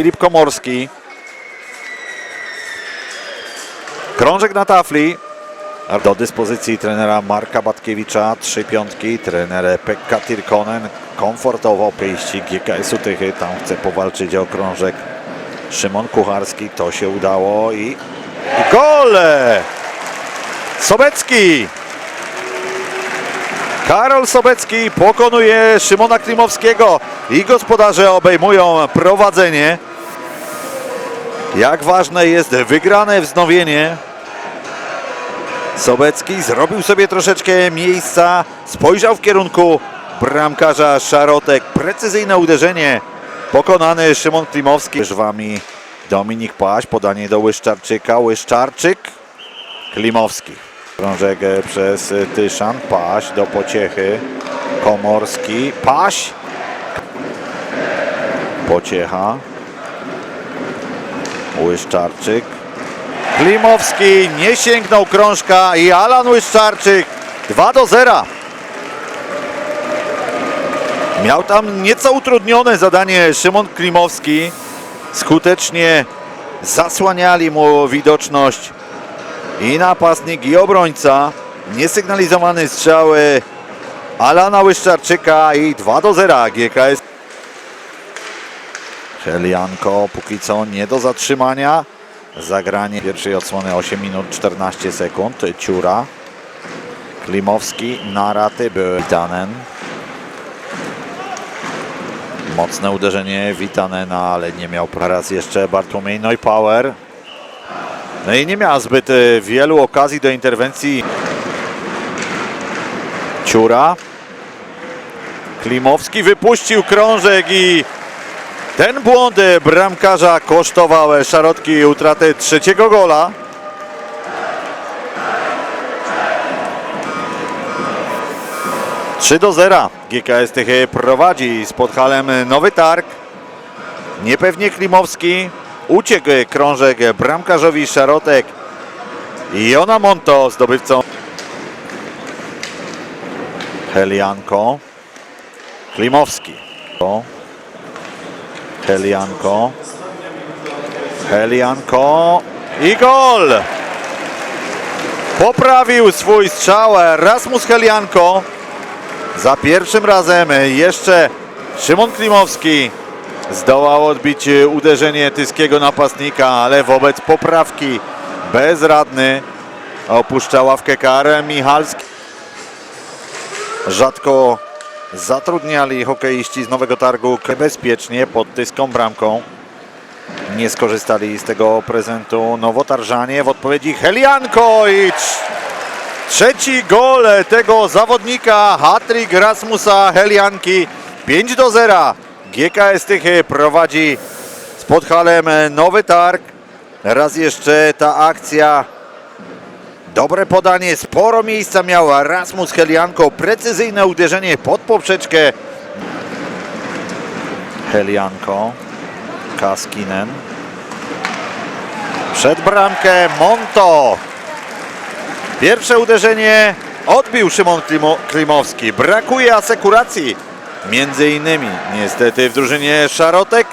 Filip Komorski. Krążek na tafli. Do dyspozycji trenera Marka Batkiewicza. Trzy piątki. Trener Pekka Tirkonen. Komfortowo pięści GKS-u Tychy. Tam chce powalczyć o krążek. Szymon Kucharski. To się udało i, i! Sobecki! Karol Sobecki pokonuje Szymona Klimowskiego i gospodarze obejmują prowadzenie. Jak ważne jest wygrane wznowienie. Sobecki zrobił sobie troszeczkę miejsca, spojrzał w kierunku bramkarza Szarotek. Precyzyjne uderzenie. Pokonany Szymon Klimowski. Żwami Dominik Paś, podanie do Łyszczarczyka. Łyszczarczyk, Klimowski. Krążek e, przez Tyszan, Paś do pociechy. Komorski, Paś. Pociecha. Łyszczarczyk. Klimowski nie sięgnął krążka i Alan Łyszczarczyk 2 do 0. Miał tam nieco utrudnione zadanie Szymon Klimowski. Skutecznie zasłaniali mu widoczność i napastnik i obrońca. Niesygnalizowany strzał e, Alana Łyszczarczyka i 2 do 0 GKS. Helianko póki co nie do zatrzymania. Zagranie pierwszej odsłony 8 minut 14 sekund. Ciura. Klimowski na raty był Witanen. Mocne uderzenie Witanena, ale nie miał raz jeszcze Bartłomiej Neupauer. No i nie miała zbyt e, wielu okazji do interwencji Ciura. Klimowski wypuścił krążek i ten błąd e, bramkarza kosztował e, Szarotki utratę trzeciego gola. Trzy do 0. GKS Tychy prowadzi z Podhalem Nowy Targ. Niepewnie Klimowski. Uciekł krążek bramkarzowi Szarotek. Jona Monto zdobywcą. Helianko. Klimowski. Helianko. Helianko. I gol! Poprawił swój strzał Rasmus Helianko. Za pierwszym razem jeszcze Szymon Klimowski zdołał odbić uderzenie tyskiego napastnika, ale wobec poprawki bezradny opuszcza ławkę karę Michalski. Rzadko zatrudniali hokeiści z Nowego Targu bezpiecznie pod tyską bramką. Nie skorzystali z tego prezentu Nowotarżanie. W odpowiedzi Helianko i trz- trzeci gol tego zawodnika. Hatryk Rasmusa Helianki. 5 do 0. GKS Tychy prowadzi z Podhalem Nowy Targ. Raz jeszcze ta akcja. Dobre podanie, sporo miejsca miała Rasmus Helianko. Precyzyjne uderzenie pod poprzeczkę. Helianko. Kaskinen. Przed bramkę Monto. Pierwsze uderzenie odbił Szymon Klimo, Klimowski. Brakuje asekuracji. Między innymi niestety w drużynie Szarotek.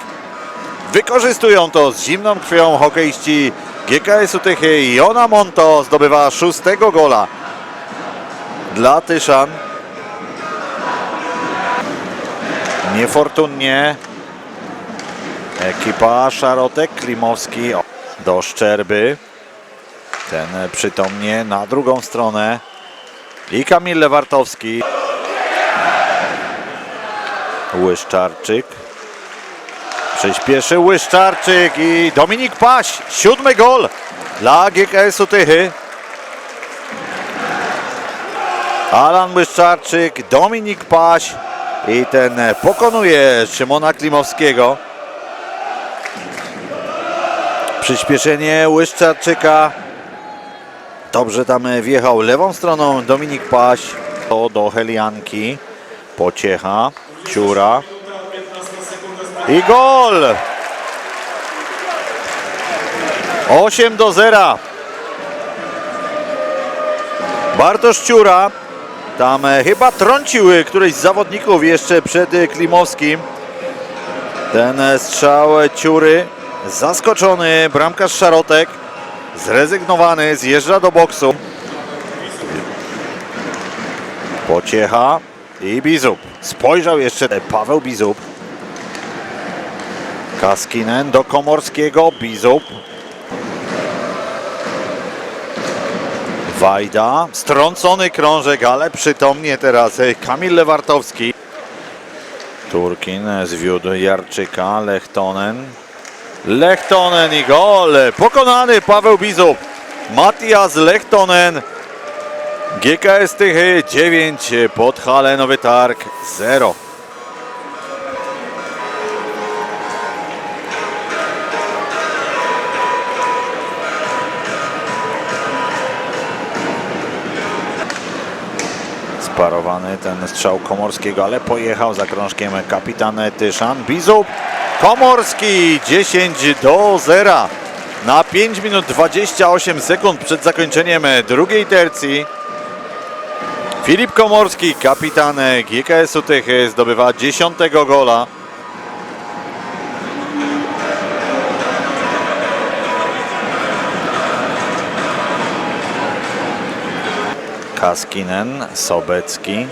Wykorzystują to z zimną krwią hokeiści GKS-u Tychy. Jona Monto zdobywa szóstego gola dla Tyszan. Niefortunnie ekipa Szarotek, Klimowski do Szczerby. Ten przytomnie na drugą stronę. I Kamil Lewartowski. Łyszczarczyk. Przyspieszy Łyszczarczyk i Dominik Paś. Siódmy gol dla GKS-u Tychy. Alan Łyszczarczyk, Dominik Paś i ten pokonuje Szymona Klimowskiego. Przyspieszenie Łyszczarczyka. Dobrze tam wjechał lewą stroną Dominik Paś. To do Helianki. Pociecha. Ciura. I gol! 8 do 0. Bartosz Ciura. Tam e, chyba trącił e, któryś z zawodników jeszcze przed e, Klimowskim. Ten strzał Ciury, zaskoczony bramkarz Szarotek, zrezygnowany, zjeżdża do boksu. Pociecha i Bizub. Spojrzał jeszcze Paweł Bizub. Kaskinen do Komorskiego, Bizub. Wajda, strącony krążek, ale przytomnie teraz Kamil Lewartowski. Turkin zwiódł Jarczyka, Lechtonen. Lechtonen i gol. Pokonany Paweł Bizub. Matias Lechtonen. GKS Tychy 9, Podhale Nowy Targ 0. Sparowany ten strzał Komorskiego, ale pojechał za krążkiem kapitan Tyszan. Bizub Komorski 10 do 0 na 5 minut 28 sekund przed zakończeniem drugiej tercji. Filip Komorski, kapitan GKS-u Tychy, zdobywa 10 gola. Kaskinen, Sobecki.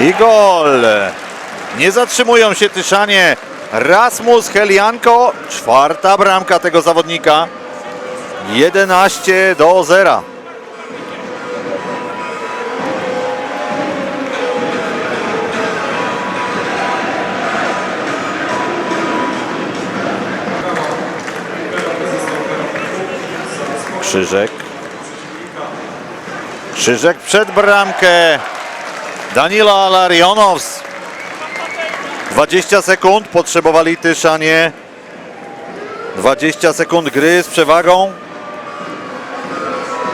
I gol! Nie zatrzymują się Tyszanie. Rasmus Helianko, czwarta bramka tego zawodnika. 11 do 0. Krzyżek. Krzyżek przed bramkę. Danila Larionows. 20 sekund potrzebowali Tyszanie. 20 sekund gry z przewagą.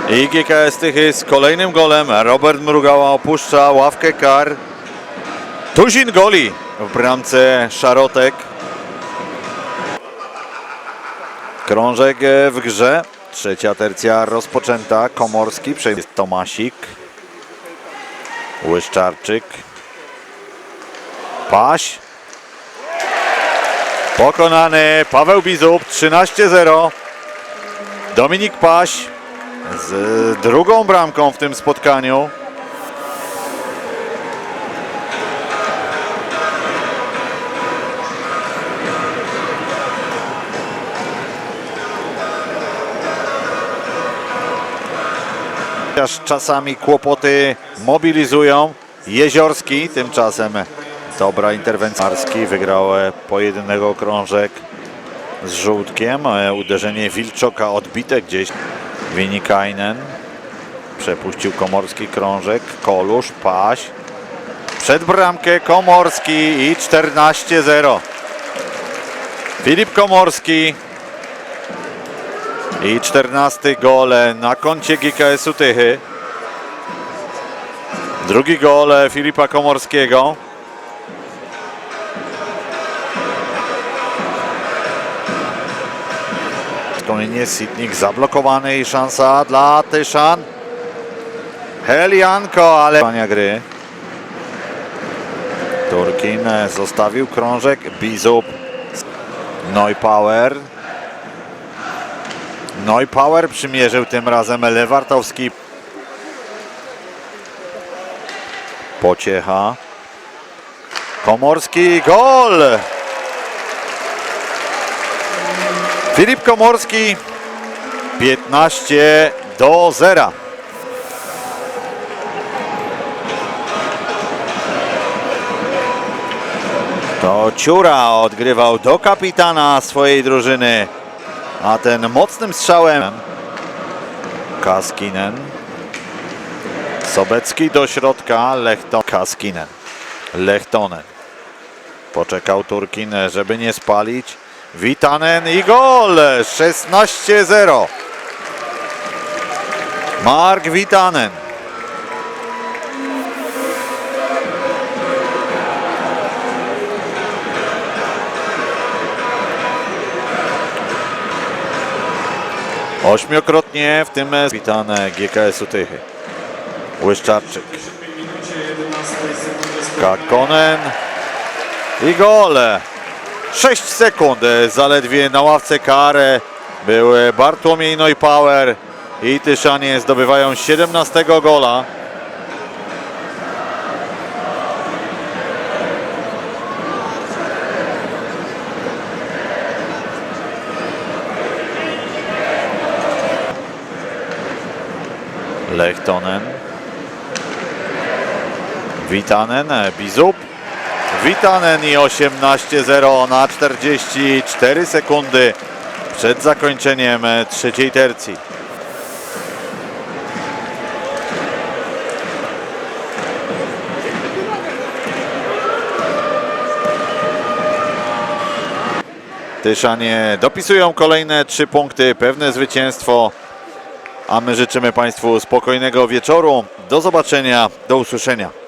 I GKS Tychy z kolejnym golem. Robert Mrugała opuszcza ławkę kar. Tuzin goli w bramce Szarotek. Krążek w grze. Trzecia tercja rozpoczęta. Komorski przejmie Tomasik. Łyszczarczyk. Paś. Pokonany Paweł Bizub 13-0. Dominik Paś z drugą bramką w tym spotkaniu. Chociaż czasami kłopoty mobilizują. Jeziorski tymczasem dobra interwencja. Marski wygrał e, pojedynek krążek z żółtkiem. E, Uderzenie Wilczoka odbite gdzieś. Winikainen przepuścił Komorski krążek. Kolusz, Paś. Przed bramkę Komorski i 14-0. Filip Komorski i 14 gol na koncie GKS-u Tychy. Drugi gol Filipa Komorskiego. Wspomnienie Sitnik zablokowany i szansa dla Tyszan. Helianko, ale Pania gry. Turkin zostawił krążek. Bizub. Neupower. Neupower przymierzył tym razem Lewartowski. Pociecha. Komorski gol! Filip Komorski 15 do 0. To Ciura odgrywał do kapitana swojej drużyny. A ten mocnym strzałem Kaskinen. Sobecki do środka, Lechton, Kaskinen. Lechtonen. Poczekał Turkin, żeby nie spalić. Witanen i gol! 16-0. Mark Witanen. Ośmiokrotnie w tym witane GKS-u Tychy. Łyszczarczyk. W minucie 11 sekundzie Kakonen i gole. 6 sekund zaledwie na ławce kar był e, Bartłomiej Neupauer i Tyszanie zdobywają 17 gola. Lechtonen. Witanen, Bizup. Witanen i 18-0 na 44 sekundy przed zakończeniem trzeciej tercji. Tyszanie dopisują kolejne trzy punkty, pewne zwycięstwo, a my życzymy Państwu spokojnego wieczoru. Do zobaczenia, do usłyszenia.